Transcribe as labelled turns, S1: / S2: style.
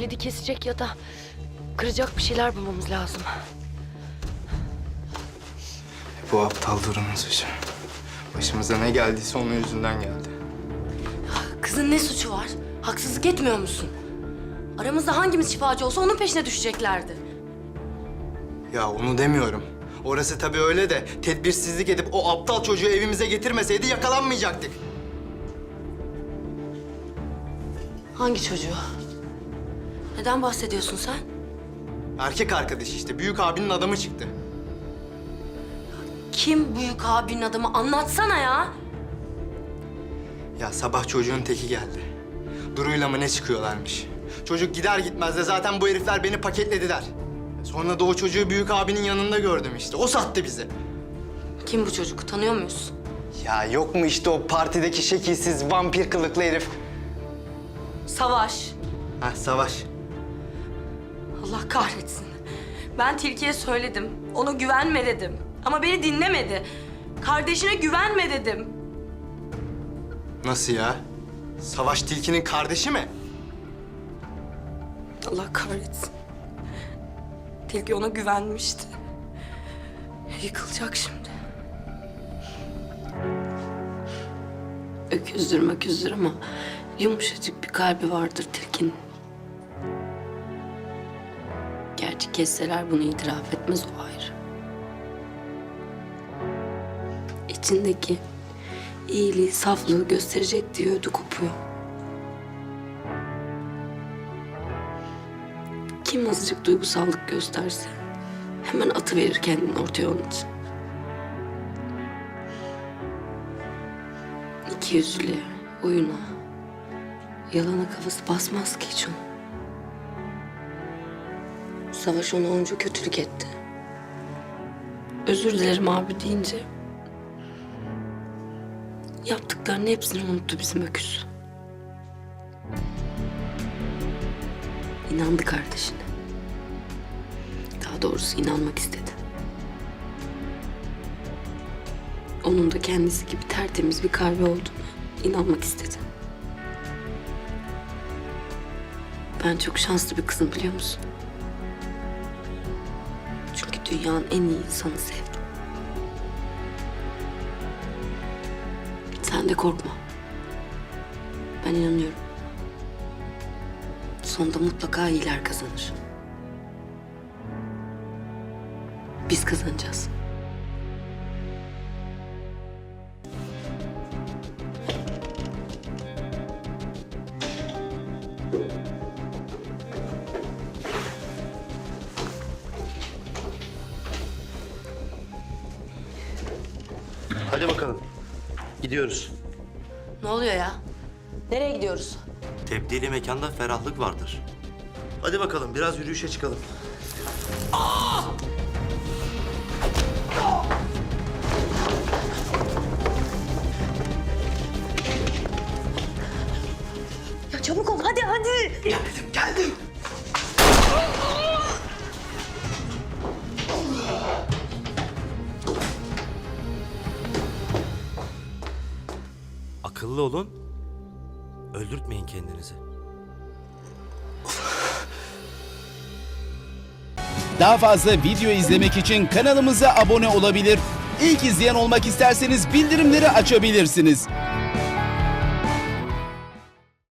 S1: kilidi kesecek ya da kıracak bir şeyler bulmamız lazım.
S2: Bu aptal durumun suçu. Başımıza ne geldiyse onun yüzünden geldi.
S1: Kızın ne suçu var? Haksızlık etmiyor musun? Aramızda hangimiz şifacı olsa onun peşine düşeceklerdi.
S2: Ya onu demiyorum. Orası tabii öyle de tedbirsizlik edip o aptal çocuğu evimize getirmeseydi yakalanmayacaktık.
S1: Hangi çocuğu? Neden bahsediyorsun sen?
S2: Erkek arkadaş işte. Büyük abinin adamı çıktı.
S1: Kim büyük abinin adamı anlatsana ya.
S2: Ya sabah çocuğun teki geldi. Duru'yla mı ne çıkıyorlarmış? Çocuk gider gitmez de zaten bu herifler beni paketlediler. Sonra da o çocuğu büyük abinin yanında gördüm işte. O sattı bizi.
S1: Kim bu çocuk? Tanıyor muyuz?
S2: Ya yok mu işte o partideki şekilsiz vampir kılıklı herif?
S1: Savaş.
S2: Ha Savaş.
S1: Allah kahretsin. Ben Tilki'ye söyledim. Ona güvenme dedim. Ama beni dinlemedi. Kardeşine güvenme dedim.
S2: Nasıl ya? Savaş Tilki'nin kardeşi mi?
S1: Allah kahretsin. Tilki ona güvenmişti. Yıkılacak şimdi. Öküzdür möküzdür ama yumuşacık bir kalbi vardır Tilki'nin. Gerçi kesseler bunu itiraf etmez o ayrı. İçindeki iyiliği, saflığı gösterecek diye ödü kopuyor. Kim azıcık duygusallık gösterse hemen atıverir kendini ortaya onun için. İki yüzlüye, oyuna, yalana kafası basmaz ki hiç onun. Savaş ona onca kötülük etti. Özür dilerim abi deyince... ...yaptıklarının hepsini unuttu bizim öküz. İnandı kardeşine. Daha doğrusu inanmak istedi. Onun da kendisi gibi tertemiz bir kalbi olduğunu inanmak istedi. Ben çok şanslı bir kızım biliyor musun? Dünyanın en iyi insanı sevdim. Sen de korkma. Ben inanıyorum. Sonunda mutlaka iyiler kazanır. Biz kazanacağız.
S3: Hadi bakalım. Gidiyoruz.
S1: Ne oluyor ya? Nereye gidiyoruz?
S3: Tebdili mekanda ferahlık vardır. Hadi bakalım biraz yürüyüşe çıkalım.
S1: Ya çabuk ol hadi hadi.
S3: Geldim, geldim. Akıllı olun. Öldürtmeyin kendinizi.
S4: Daha fazla video izlemek için kanalımıza abone olabilir. İlk izleyen olmak isterseniz bildirimleri açabilirsiniz.